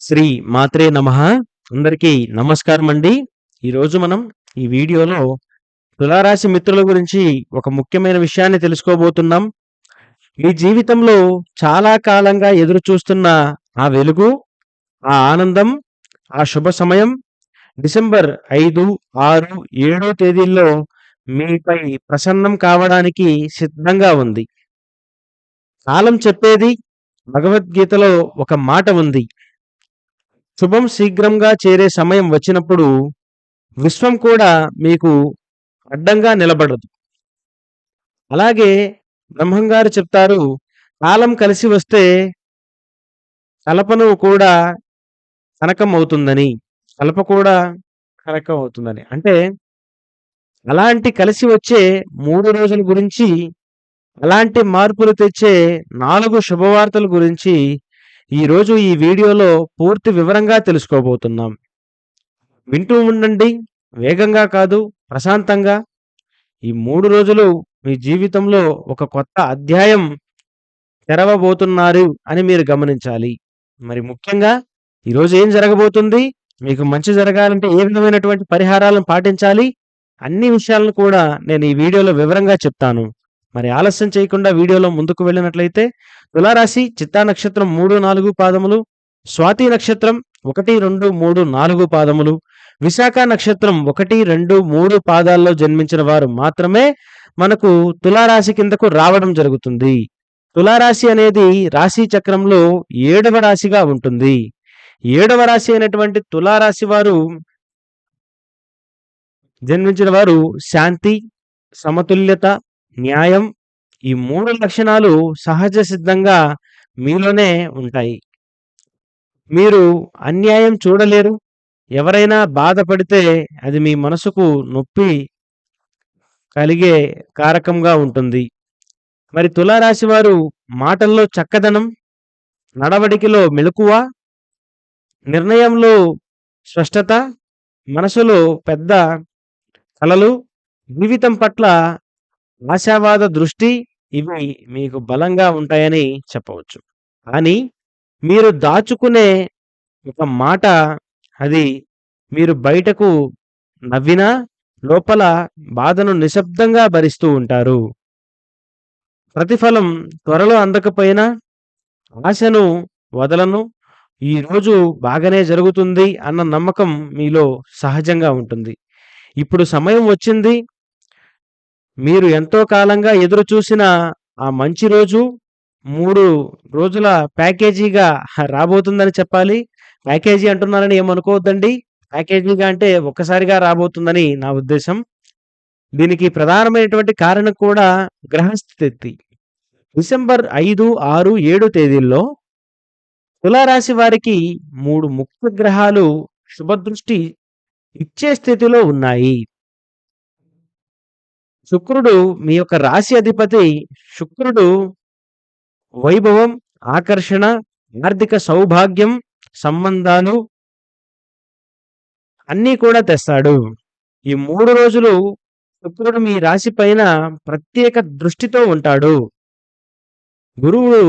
శ్రీ మాత్రే నమ. అందరికీ నమస్కారం అండి. ఈరోజు మనం ఈ వీడియోలో తులారాశి మిత్రుల గురించి ఒక ముఖ్యమైన విషయాన్ని తెలుసుకోబోతున్నాం. మీ జీవితంలో చాలా కాలంగా ఎదురు చూస్తున్న ఆ వెలుగు ఆ ఆనందం ఆ శుభ సమయం డిసెంబర్ ఐదు ఆరు ఏడో తేదీల్లో మీపై ప్రసన్నం కావడానికి సిద్ధంగా ఉంది. కాలం చెప్పేది భగవద్గీతలో ఒక మాట ఉంది. శుభం శీఘ్రంగా చేరే సమయం వచ్చినప్పుడు విశ్వం కూడా మీకు అడ్డంగా నిలబడదు. అలాగే బ్రహ్మంగారు చెప్తారు కాలం కలిసి వస్తే కలపను కూడా కనకం అవుతుందని కలప కూడా కనకం అవుతుందని. అంటే అలాంటి కలిసి వచ్చే మూడు రోజుల గురించి అలాంటి మార్పులు తెచ్చే నాలుగు శుభవార్తల గురించి ఈరోజు ఈ వీడియోలో పూర్తి వివరంగా తెలుసుకోబోతున్నాం. వింటూ ఉండండి. వేగంగా కాదు ప్రశాంతంగా. ఈ మూడు రోజులు మీ జీవితంలో ఒక కొత్త అధ్యాయం తెరవబోతున్నారు అని మీరు గమనించాలి. మరి ముఖ్యంగా ఈరోజు ఏం జరగబోతుంది? మీకు మంచి జరగాలంటే ఏ విధమైనటువంటి పరిహారాలను పాటించాలి? అన్ని విషయాలను కూడా నేను ఈ వీడియోలో వివరంగా చెప్తాను. మరి ఆలస్యం చేయకుండా వీడియోలో ముందుకు వెళ్ళినట్లయితే తులారాశి చిత్తా నక్షత్రం మూడు నాలుగు పాదములు స్వాతి నక్షత్రం ఒకటి రెండు మూడు నాలుగు పాదములు విశాఖ నక్షత్రం ఒకటి రెండు మూడు పాదాల్లో జన్మించిన వారు మాత్రమే మనకు తులారాశి కిందకు రావడం జరుగుతుంది. తులారాశి అనేది రాశి చక్రంలో ఏడవ రాశిగా ఉంటుంది. ఏడవ రాశి అయినటువంటి తులారాశి వారు జన్మించిన వారు శాంతి సమతుల్యత న్యాయం ఈ మూడు లక్షణాలు సహజ సిద్ధంగా మీలోనే ఉంటాయి. మీరు అన్యాయం చూడలేరు. ఎవరైనా బాధపడితే అది మీ మనసుకు నొప్పి కలిగే కారకంగా ఉంటుంది. మరి తులారాశి వారు మాటల్లో చక్కదనం నడవడికలో మెలకువ నిర్ణయంలో స్పష్టత మనసులో పెద్ద కలలు జీవితం పట్ల ఆశావాద దృష్టి ఇవి మీకు బలంగా ఉంటాయని చెప్పవచ్చు. కానీ మీరు దాచుకునే ఒక మాట అది మీరు బయటకు నవ్వినా లోపల బాధను నిశ్శబ్దంగా భరిస్తూ ఉంటారు. ప్రతిఫలం త్వరలో అందకపోయినా ఆశను వదలను ఈరోజు బాగానే జరుగుతుంది అన్న నమ్మకం మీలో సహజంగా ఉంటుంది. ఇప్పుడు సమయం వచ్చింది మీరు ఎంతో కాలంగా ఎదురు చూసిన ఆ మంచి రోజు మూడు రోజుల ప్యాకేజీగా రాబోతుందని చెప్పాలి. ప్యాకేజీ అంటున్నారని ఏమనుకోవద్దండి. ప్యాకేజీగా అంటే ఒక్కసారిగా రాబోతుందని నా ఉద్దేశం. దీనికి ప్రధానమైనటువంటి కారణం కూడా గ్రహస్థితి. డిసెంబర్ ఐదు ఆరు ఏడు తేదీల్లో తులారాశి వారికి మూడు ముఖ్య గ్రహాలు శుభదృష్టి ఇచ్చే స్థితిలో ఉన్నాయి. శుక్రుడు మీ యొక్క రాశి అధిపతి శుక్రుడు వైభవం ఆకర్షణ ఆర్థిక సౌభాగ్యం సంబంధాలు అన్నీ కూడా తెస్తాడు. ఈ మూడు రోజులు శుక్రుడు మీ రాశి పైన ప్రత్యేక దృష్టితో ఉంటాడు. గురువుడు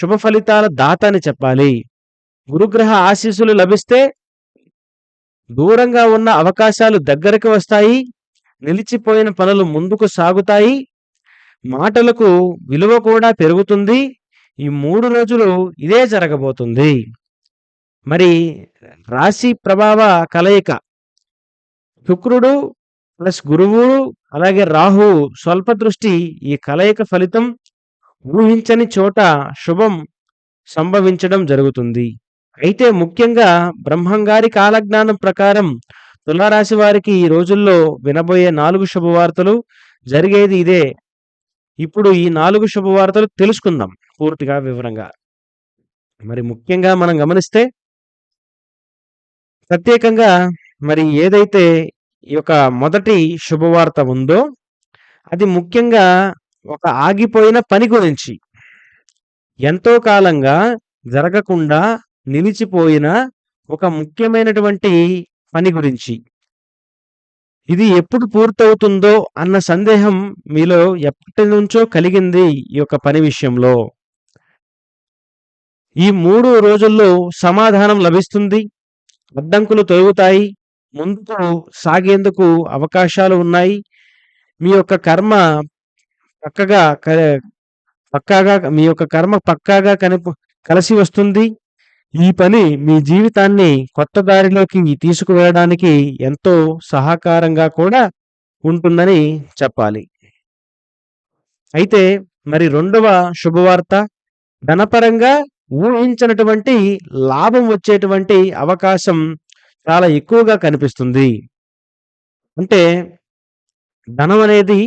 శుభ ఫలితాల దాత అని చెప్పాలి. గురుగ్రహ ఆశీస్సులు లభిస్తే దూరంగా ఉన్న అవకాశాలు దగ్గరకు వస్తాయి. నిలిచిపోయిన పనులు ముందుకు సాగుతాయి. మాటలకు విలువ కూడా పెరుగుతుంది. ఈ మూడు రోజులు ఇదే జరగబోతుంది. మరి రాశి ప్రభావ కలయిక. శుక్రుడు ప్లస్ గురువు అలాగే రాహు స్వల్ప దృష్టి ఈ కలయిక ఫలితం ఊహించని చోట శుభం సంభవించడం జరుగుతుంది. అయితే ముఖ్యంగా బ్రహ్మంగారి కాలజ్ఞానం ప్రకారం తులారాశి వారికి ఈ రోజుల్లో వినబోయే నాలుగు శుభవార్తలు జరిగేది ఇదే. ఇప్పుడు ఈ నాలుగు శుభవార్తలు తెలుసుకుందాం పూర్తిగా వివరంగా. మరి ముఖ్యంగా మనం గమనిస్తే ప్రత్యేకంగా మరి ఏదైతే ఈ యొక్క మొదటి శుభవార్త ఉందో అది ముఖ్యంగా ఒక ఆగిపోయిన పని గురించి ఎంతో కాలంగా జరగకుండా నిలిచిపోయిన ఒక ముఖ్యమైనటువంటి పని గురించి. ఇది ఎప్పుడు పూర్తవుతుందో అన్న సందేహం మీలో ఎప్పటి నుంచో కలిగింది ఈ యొక్క పని విషయంలో. ఈ మూడు రోజుల్లో సమాధానం లభిస్తుంది అడ్డంకులు తొలుగుతాయి ముందుకు సాగేందుకు అవకాశాలు ఉన్నాయి. మీ యొక్క కర్మ పక్కగా పక్కాగా మీ యొక్క కర్మ పక్కాగా కనిప కలిసి వస్తుంది. ఈ పని మీ జీవితాన్ని కొత్త దారిలోకి తీసుకువెళ్ళడానికి ఎంతో సహకారంగా కూడా ఉంటుందని చెప్పాలి. అయితే మరి రెండవ శుభవార్త ధనపరంగా ఊహించినటువంటి లాభం వచ్చేటువంటి అవకాశం చాలా ఎక్కువగా కనిపిస్తుంది. అంటే ధనం అనేది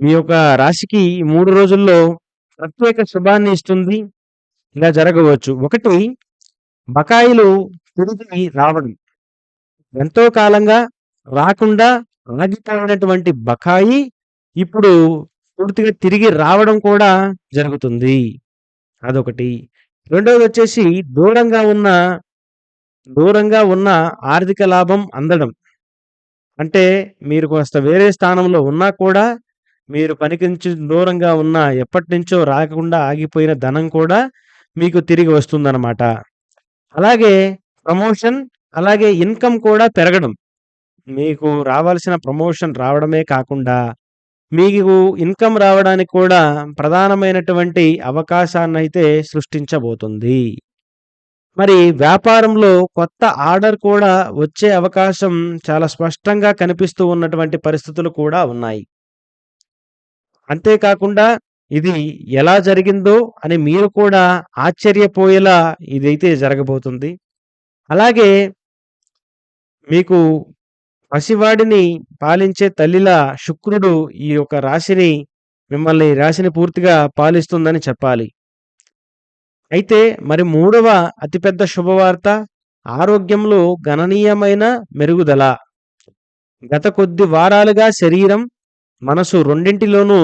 మీ యొక్క రాశికి మూడు రోజుల్లో ప్రత్యేక శుభాన్ని ఇస్తుంది. ఇలా జరగవచ్చు. ఒకటి బకాయిలు తిరిగి రావడం. ఎంతో కాలంగా రాకుండా ఆగిపోయినటువంటి బకాయి ఇప్పుడు పూర్తిగా తిరిగి రావడం కూడా జరుగుతుంది. అదొకటి. రెండవది వచ్చేసి దూరంగా ఉన్న దూరంగా ఉన్న ఆర్థిక లాభం అందడం. అంటే మీరు కాస్త వేరే స్థానంలో ఉన్నా కూడా మీరు పనికి దూరంగా ఉన్న ఎప్పటి నుంచో రాకుండా ఆగిపోయిన ధనం కూడా మీకు తిరిగి వస్తుందన్నమాట. అలాగే ప్రమోషన్ అలాగే ఇన్కమ్ కూడా పెరగడం. మీకు రావాల్సిన ప్రమోషన్ రావడమే కాకుండా మీకు ఇన్కమ్ రావడానికి కూడా ప్రధానమైనటువంటి అవకాశాన్ని అయితే సృష్టించబోతుంది. మరి వ్యాపారంలో కొత్త ఆర్డర్ కూడా వచ్చే అవకాశం చాలా స్పష్టంగా కనిపిస్తూ ఉన్నటువంటి పరిస్థితులు కూడా ఉన్నాయి. అంతేకాకుండా ఇది ఎలా జరిగిందో అని మీరు కూడా ఆశ్చర్యపోయేలా ఇదైతే జరగబోతుంది. అలాగే మీకు పసివాడిని పాలించే తల్లిలా శుక్రుడు ఈ యొక్క రాశిని మిమ్మల్ని రాశిని పూర్తిగా పాలిస్తుందని చెప్పాలి. అయితే మరి మూడవ అతిపెద్ద శుభవార్త ఆరోగ్యంలో గణనీయమైన మెరుగుదల. గత కొద్ది వారాలుగా శరీరం మనసు రెండింటిలోనూ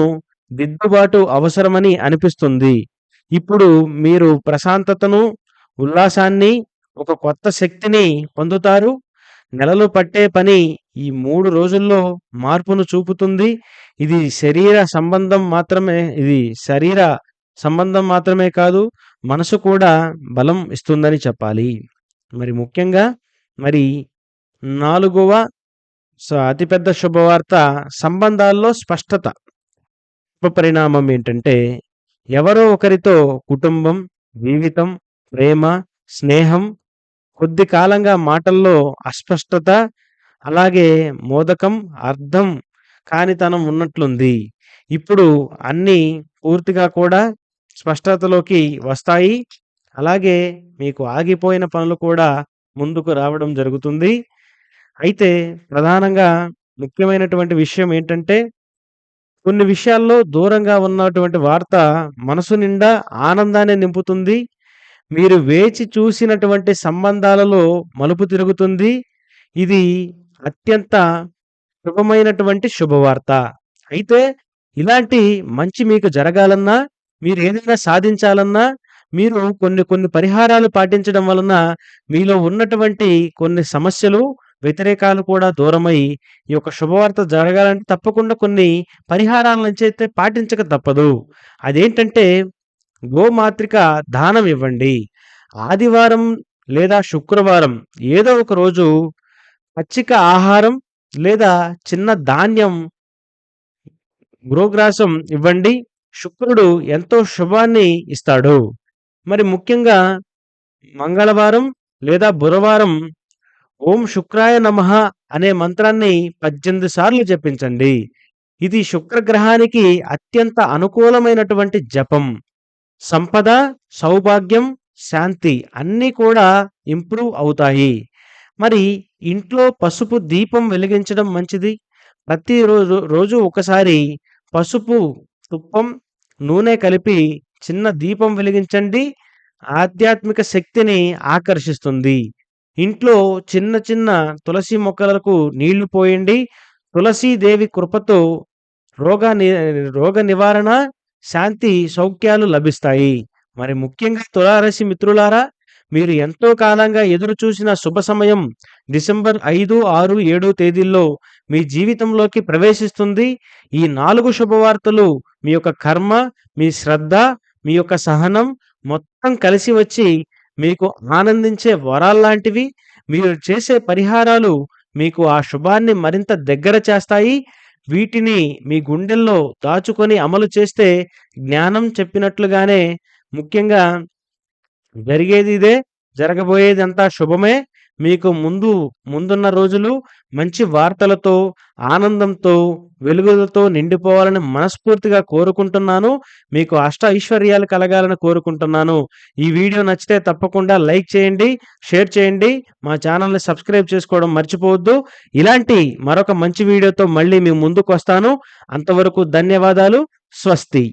దిద్దుబాటు అవసరమని అనిపిస్తుంది. ఇప్పుడు మీరు ప్రశాంతతను ఉల్లాసాన్ని ఒక కొత్త శక్తిని పొందుతారు. నెలలు పట్టే పని ఈ మూడు రోజుల్లో మార్పును చూపుతుంది. ఇది శరీర సంబంధం మాత్రమే ఇది శరీర సంబంధం మాత్రమే కాదు మనసు కూడా బలం ఇస్తుందని చెప్పాలి. మరి ముఖ్యంగా మరి నాలుగవ స- అతిపెద్ద శుభవార్త సంబంధాల్లో స్పష్టత. పరిణామం ఏంటంటే ఎవరో ఒకరితో కుటుంబం జీవితం ప్రేమ స్నేహం కొద్ది కాలంగా మాటల్లో అస్పష్టత అలాగే మోదకం అర్థం కానితనం ఉన్నట్లుంది. ఇప్పుడు అన్నీ పూర్తిగా కూడా స్పష్టతలోకి వస్తాయి. అలాగే మీకు ఆగిపోయిన పనులు కూడా ముందుకు రావడం జరుగుతుంది. అయితే ప్రధానంగా ముఖ్యమైనటువంటి విషయం ఏంటంటే కొన్ని విషయాల్లో దూరంగా ఉన్నటువంటి వార్త మనసు నిండా ఆనందాన్ని నింపుతుంది. మీరు వేచి చూసినటువంటి సంబంధాలలో మలుపు తిరుగుతుంది. ఇది అత్యంత శుభమైనటువంటి శుభవార్త. అయితే ఇలాంటి మంచి మీకు జరగాలన్నా మీరు ఏదైనా సాధించాలన్నా మీరు కొన్ని కొన్ని పరిహారాలు పాటించడం వలన మీలో ఉన్నటువంటి కొన్ని సమస్యలు వ్యతిరేకాలు కూడా దూరమై ఈ యొక్క శుభవార్త జరగాలంటే తప్పకుండా కొన్ని పరిహారాల నుంచి అయితే పాటించక తప్పదు. అదేంటంటే గోమాత్రిక దానం ఇవ్వండి. ఆదివారం లేదా శుక్రవారం ఏదో ఒక రోజు పచ్చిక ఆహారం లేదా చిన్న ధాన్యం గృహగ్రాసం ఇవ్వండి. శుక్రుడు ఎంతో శుభాన్ని ఇస్తాడు. మరి ముఖ్యంగా మంగళవారం లేదా బుధవారం ఓం శుక్రాయ నమః అనే మంత్రాన్ని పద్దెనిమిది సార్లు జపించండి. ఇది శుక్రగ్రహానికి అత్యంత అనుకూలమైనటువంటి జపం. సంపద సౌభాగ్యం శాంతి అన్నీ కూడా ఇంప్రూవ్ అవుతాయి. మరి ఇంట్లో పసుపు దీపం వెలిగించడం మంచిది? ప్రతిరోజు రోజు ఒకసారి పసుపు తుప్పం నూనె కలిపి చిన్న దీపం వెలిగించండి. ఆధ్యాత్మిక శక్తిని ఆకర్షిస్తుంది. ఇంట్లో చిన్న చిన్న తులసి మొక్కలకు నీళ్ళు పోయండి. తులసీదేవి కృపతో రోగ ని రోగ నివారణ శాంతి సౌఖ్యాలు లభిస్తాయి. మరి ముఖ్యంగా తులారాశి మిత్రులారా మీరు ఎంతో కాలంగా ఎదురు చూసిన శుభ సమయం డిసెంబర్ ఐదు ఆరు ఏడు తేదీల్లో మీ జీవితంలోకి ప్రవేశిస్తుంది. ఈ నాలుగు శుభవార్తలు మీ యొక్క కర్మ మీ శ్రద్ధ మీ యొక్క సహనం మొత్తం కలిసి వచ్చి మీకు ఆనందించే వరాల్లాంటివి. మీరు చేసే పరిహారాలు మీకు ఆ శుభాన్ని మరింత దగ్గర చేస్తాయి. వీటిని మీ గుండెల్లో దాచుకొని అమలు చేస్తే జ్ఞానం చెప్పినట్లుగానే ముఖ్యంగా జరిగేది ఇదే. జరగబోయేది అంతా శుభమే. మీకు ముందు ముందున్న రోజులు మంచి వార్తలతో, ఆనందంతో, వెలుగులతో నిండిపోవాలని మనస్ఫూర్తిగా కోరుకుంటున్నాను. మీకు అష్ట ఐశ్వర్యాలు కలగాలని కోరుకుంటున్నాను. ఈ వీడియో నచ్చితే తప్పకుండా లైక్ చేయండి, షేర్ చేయండి. మా ఛానల్‌ని సబ్స్క్రైబ్ చేసుకోవడం మర్చిపోవద్దు. ఇలాంటి మరొక మంచి వీడియోతో మళ్ళీ మీ ముందుకొస్తాను. అంతవరకు ధన్యవాదాలు. స్వస్తి.